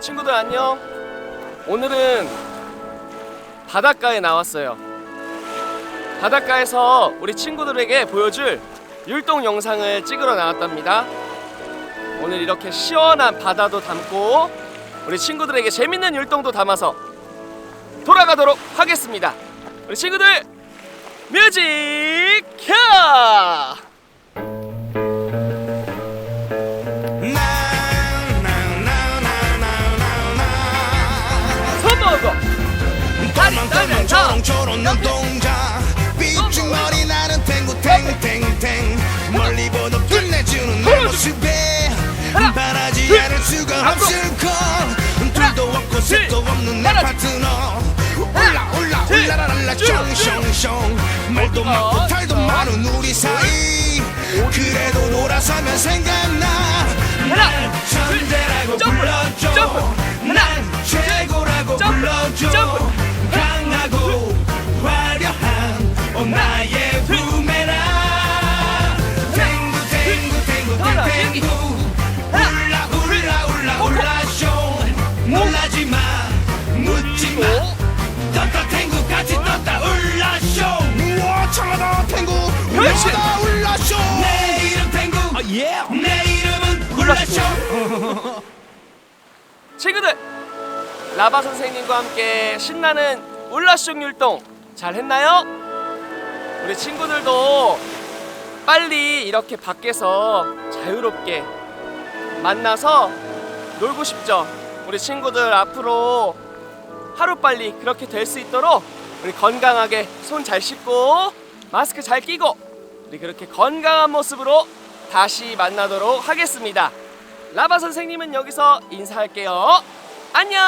친구들 안녕. 오늘은 바닷가에 나왔어요. 바닷가에서 우리 친구들에게 보여줄 율동 영상을 찍으러 나왔답니다. 오늘 이렇게 시원한 바다도 담고 우리 친구들에게 재밌는 율동도 담아서 돌아가도록 하겠습니다. 우리 친구들 뮤직 켜! 먹어. 다리 떨면서 초롱초롱 눈동자. 삐죽머리 나는 탱구탱탱탱. 멀리 보도 끝내주는 내 모습에 바라지 둘, 않을 수가 앞으로. 없을 것 둘도 없고 셋도 없는 내 파트너. 올라 올라 둘, 올라라라 쭉, 숑숑숑. 말도 많고 탈도 어. 많은 우리 사이. 그래도 돌아서면 묻지 마 떴다 탱구 같이 떴다 울라 쇼 우와 char하다 탱구. 울라다 울라 쇼 내 이름 탱구 내 이름은 울라 쇼 친구들 라바 선생님과 함께 신나는 울라쇼 율동 잘 했나요? 우리 친구들도 빨리 이렇게 밖에서 자유롭게 만나서 놀고 싶죠. 우리 친구들 앞으로 하루 빨리 그렇게 될 수 있도록 우리 건강하게 손 잘 씻고 마스크 잘 끼고 우리 그렇게 건강한 모습으로 다시 만나도록 하겠습니다. 라바 선생님은 여기서 인사할게요. 안녕!